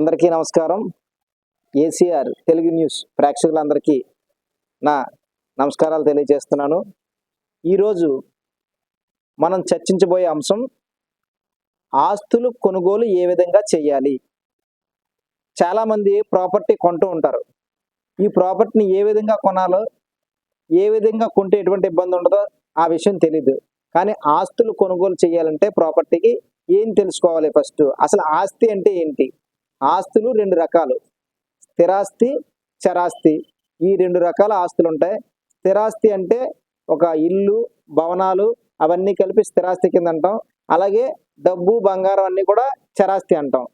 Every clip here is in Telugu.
అందరికీ నమస్కారం. ఏసీఆర్ తెలుగు న్యూస్ ప్రేక్షకులందరికీ నా నమస్కారాలు తెలియజేస్తున్నాను. ఈరోజు మనం చర్చించబోయే అంశం ఆస్తులు కొనుగోలు ఏ విధంగా చేయాలి? చాలామంది ప్రాపర్టీ కొంటూ ఉంటారు. ఈ ప్రాపర్టీని ఏ విధంగా కొనాలో ఏ విధంగా కొంటే ఎటువంటి ఇబ్బంది ఉండదో ఆ విషయం తెలీదు. కానీ ఆస్తులు కొనుగోలు చేయాలంటే ప్రాపర్టీకి ఏం తెలుసుకోవాలి ఫస్ట్? అసలు ఆస్తి అంటే ఏంటి? ఆస్తులు రెండు రకాలు. స్థిరాస్తి చరాస్తి. ఈ రెండు రకాల ఆస్తులు ఉంటాయి స్థిరాస్తి అంటే ఒక ఇల్లు భవనాలు అవన్నీ కలిపి స్థిరాస్తి కింద అంటాం అలాగే డబ్బు బంగారం అన్నీ కూడా చరాస్తి అంటాం.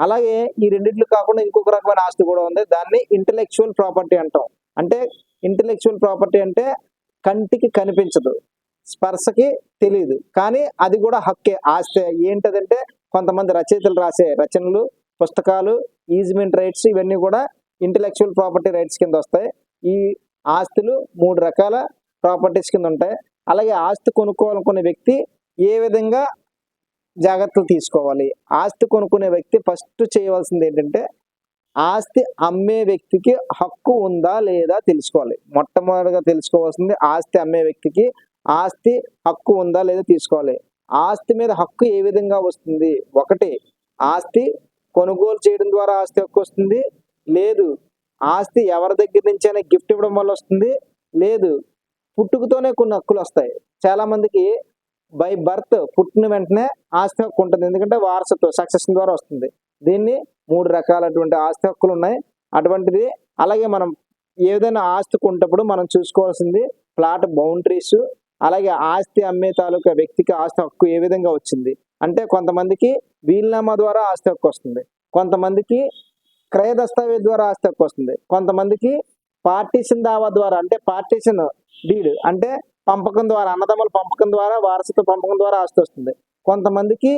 అలాగే ఈ రెండిట్లు కాకుండా ఇంకొక రకమైన ఆస్తి కూడా ఉంది. దాన్ని ఇంటలెక్చువల్ ప్రాపర్టీ అంటాం. అంటే ఇంటలెక్చువల్ ప్రాపర్టీ అంటే కంటికి కనిపించదు. స్పర్శకి తెలియదు కానీ అది కూడా హక్కే. ఆస్తి ఏంటదంటే కొంతమంది రచయితలు రాసే రచనలు పుస్తకాలు ఈజ్మెంట్ రైట్స్ ఇవన్నీ కూడా ఇంటలెక్చువల్ ప్రాపర్టీ రైట్స్ కింద వస్తాయి. ఈ ఆస్తులు మూడు రకాల ప్రాపర్టీస్ కింద ఉంటాయి. అలాగే ఆస్తి కొనుక్కోవాలనుకునే వ్యక్తి ఏ విధంగా జాగ్రత్తలు తీసుకోవాలి? ఆస్తి కొనుక్కునే వ్యక్తి ఫస్ట్ చేయవలసింది ఏంటంటే ఆస్తి అమ్మే వ్యక్తికి హక్కు ఉందా లేదా తెలుసుకోవాలి. మొట్టమొదటిగా తెలుసుకోవాల్సింది ఆస్తి అమ్మే వ్యక్తికి ఆస్తి హక్కు ఉందా లేదా తీసుకోవాలి. ఆస్తి మీద హక్కు ఏ విధంగా వస్తుంది? ఒకటి ఆస్తి కొనుగోలు చేయడం ద్వారా ఆస్తి హక్కు వస్తుంది. లేదు ఆస్తి ఎవరి దగ్గర నుంచైనా గిఫ్ట్ ఇవ్వడం వల్ల వస్తుంది. లేదు పుట్టుకతోనే కొన్ని హక్కులు వస్తాయి. చాలామందికి బై బర్త్ పుట్టిన వెంటనే ఆస్తి హక్కు ఉంటుంది. ఎందుకంటే వారసత్వం సక్సెషన్ ద్వారా వస్తుంది. దీన్ని మూడు రకాలటువంటి ఆస్తి హక్కులు ఉన్నాయి. అటువంటిది అలాగే మనం ఏదైనా ఆస్తి కొంటప్పుడు మనం చూసుకోవాల్సింది ప్లాట్ బౌండరీస్ అలాగే ఆస్తి అమ్మే తాలూకా వ్యక్తికి ఆస్తి హక్కు ఏ విధంగా వచ్చింది? అంటే కొంతమందికి వీల్నామా ద్వారా ఆస్తి హక్కు వస్తుంది. కొంతమందికి క్రయ దస్తావేజ్ ద్వారా ఆస్తి హక్కు వస్తుంది. కొంతమందికి పార్టీషన్ దావా ద్వారా అంటే పార్టీషన్ డీడ్ అంటే పంపకం ద్వారా అన్నదమ్ముల పంపకం ద్వారా వారసత్వ పంపకం ద్వారా ఆస్తి వస్తుంది. కొంతమందికి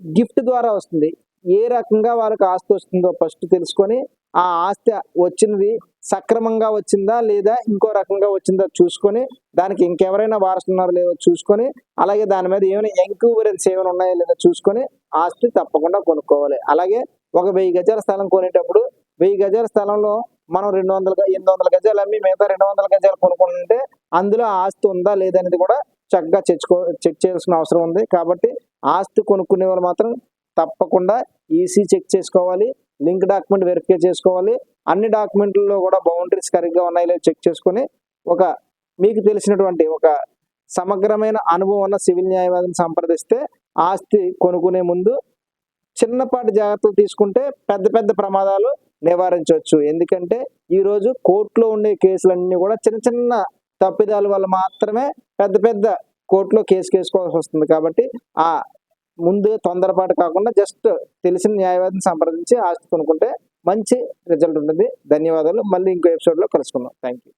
గిఫ్ట్ ద్వారా వస్తుంది. ఏ రకంగా వాళ్ళకి ఆస్తి వస్తుందో ఫస్ట్ తెలుసుకొని ఆ ఆస్తి వచ్చినది సక్రమంగా వచ్చిందా లేదా ఇంకో రకంగా వచ్చిందా చూసుకొని దానికి ఇంకెవరైనా వారసులు లేదో చూసుకొని అలాగే దాని మీద ఏమైనా ఎంక్యూరెన్స్ ఏమైనా ఉన్నాయో లేదో చూసుకొని ఆస్తి తప్పకుండా కొనుక్కోవాలి. అలాగే ఒక వెయ్యి గజాల స్థలం కొనేటప్పుడు వెయ్యి గజాల స్థలంలో మనం రెండు వందల ఎనిమిది వందల గజాలు అమ్మి మిగతా రెండు వందల గజాలు కొనుక్కుంటే అందులో ఆస్తి ఉందా లేదనేది కూడా చక్కగా చెచ్చుకో చెక్ చేయాల్సిన అవసరం ఉంది. కాబట్టి ఆస్తి కొనుక్కునే వాళ్ళు మాత్రం తప్పకుండా ఈసీ చెక్ చేసుకోవాలి లింక్ డాక్యుమెంట్ వెరిఫై చేసుకోవాలి. అన్ని డాక్యుమెంట్లలో కూడా బౌండరీస్ కరెక్ట్గా ఉన్నాయి లేదో చెక్ చేసుకొని ఒక మీకు తెలిసినటువంటి ఒక సమగ్రమైన అనుభవం ఉన్న సివిల్ న్యాయవాదిని సంప్రదిస్తే ఆస్తి కొనుక్కునే ముందు చిన్నపాటి జాగ్రత్తలు తీసుకుంటే పెద్ద పెద్ద ప్రమాదాలు నివారించవచ్చు. ఎందుకంటే ఈరోజు కోర్టులో ఉండే కేసులన్నీ కూడా చిన్న చిన్న తప్పిదాల వల్ల మాత్రమే పెద్ద పెద్ద కోర్టులో కేసు కేసుకోవాల్సి వస్తుంది కాబట్టి ఆ ముందు తొందరపాటు కాకుండా జస్ట్ తెలిసిన న్యాయవాదిని సంప్రదించి ఆస్తి కొనుక్కుంటే మంచి రిజల్ట్ ఉంటుంది. ధన్యవాదాలు. మళ్ళీ ఇంకో ఎపిసోడ్లో కలుసుకుందాం. Thank you